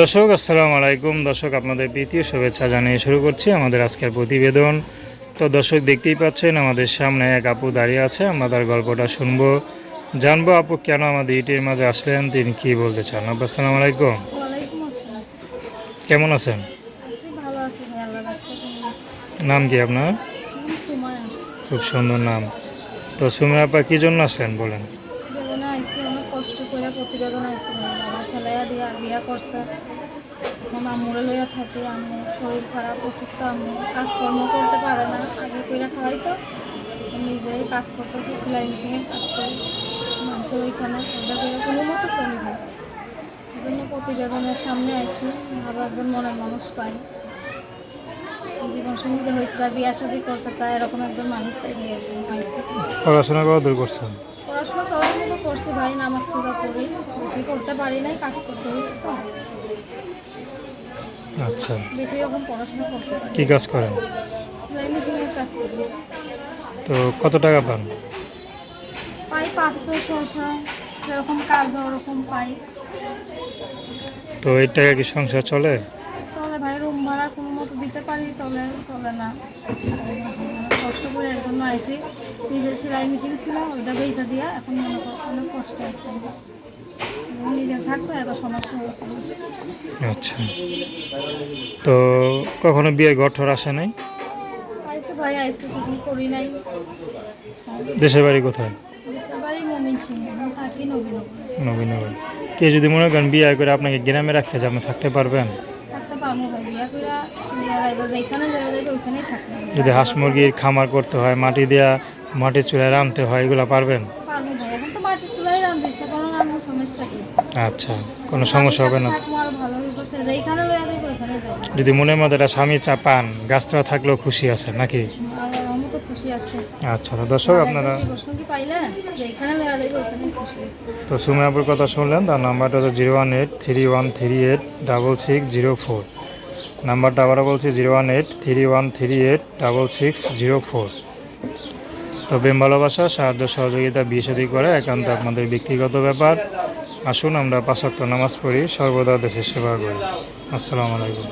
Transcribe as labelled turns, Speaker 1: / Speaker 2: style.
Speaker 1: দর্শক আসসালামু আলাইকুম। দর্শক আপনাদের প্রীতীয় শুভেচ্ছা জানিয়ে শুরু করছি আমাদের আজকের প্রতিবেদন। তো দর্শক দেখতেই পাচ্ছেন আমাদের সামনে এক আপু দাঁড়িয়ে আছে আমরা তার গল্পটা শুনব। জানব আপু কেন আমাদের ইটির মাঝে আসলেন তিনি কি বলতে চান? আপু আসসালামু আলাইকুম। কেমন আছেন? নাম কি আপনার? খুব সুন্দর নাম। তো সুমি আপা কী জন্য আসলেন বলেন?
Speaker 2: কষ্ট করে প্রতিবেদন দিয়ে আর বিয়া করছে। এখন আমুরে লইয়া থাকি আমি শরীর খারাপ অসুস্থ আমি কাজকর্ম করতে পারে না। আগে কইরা খাওয়াই তো নিজেই কাজ করতেছি সেলাই মেশিনের কাজ করি। মানুষের ওইখানে ওটা করে কোনো মতো চলি ভাই এই জন্য প্রতিবেদনের সামনে আইসি ভালো একজন মনের মানুষ পাই জীবন সঙ্গী যে হইতে চায় বিয়া শাদি করতে চায় এরকম একজন মানুষ চাই
Speaker 1: পড়াশোনা কত দূর করছেন?
Speaker 2: পড়াশোনা করছি ভাই নামাজ পূজা করি। বেশি করতে পারি নাই কাজ করতে হয়েছে তো।
Speaker 1: আচ্ছা।
Speaker 2: বেশি রকম পড়াশোনা করতে পারি
Speaker 1: কি কাজ করেন?
Speaker 2: সেলাই মেশিনের কাজ করি।
Speaker 1: তো কত টাকা পান?
Speaker 2: পাই পাঁচশো ছশো যেরকম কাজ ওরকম পাই।
Speaker 1: তো এই টাকা কি সংসার চলে?
Speaker 2: চলে ভাই রুম ভাড়া কোনো মতো দিতে পারি চলে চলে না। কষ্ট করে একজন আইসি নিজের সেলাই মেশিন ছিল ওইটা বেচা দিয়া এখন মনে অনেক কষ্ট আছে। নিজের থাকতো এত সমস্যা হতো।
Speaker 1: আচ্ছা। তো কখনো বিয়ের ঘর আসে নাই?
Speaker 2: আইসে ভাই আইসে শুধু করি নাই।
Speaker 1: দেশের বাড়ি কোথায়?
Speaker 2: দেশের বাড়ি মমিন সিং থাকি নবীনগরে।
Speaker 1: নবীনগর। কে যদি মনে করেন বিয়ে করে আপনাকে গ্রামে রাখতে চান থাকতে পারবেন?
Speaker 2: থাকতে পারব ভাই বিয়া করে যেখানে দেওয়া যাইবে ওইখানেই থাকতে
Speaker 1: যদি হাঁস মুরগির খামার করতে হয় মাটি দেওয়া মাটির চুলায় রাঁধতে হয় এগুলো পারবেন?
Speaker 2: পারব ভাই এখন তো মাটির রান্ধি
Speaker 1: আচ্ছা কোনো সমস্যা হবে না। যদি মনের মধ্যে স্বামী চা পান গাছটা থাকলেও খুশি আছে নাকি? আচ্ছা দর্শক আপনারা তো সুমিয়াপুর কথা শুনলেন তার নাম্বারটা হচ্ছে zero one eight three one three eight double six zero four. নাম্বারটা আবারও বলছি zero one eight three one three eight double six zero four. তো প্রেম ভালোবাসা, সাহায্য, সহযোগিতা, বিয়ে শাদী করে একান্ত আপনাদের ব্যক্তিগত ব্যাপার। আসুন আমরা পাঁচাত্তর নামাজ পড়ি, সর্বদা দেশের সেবা করি। আসসালামু আলাইকুম।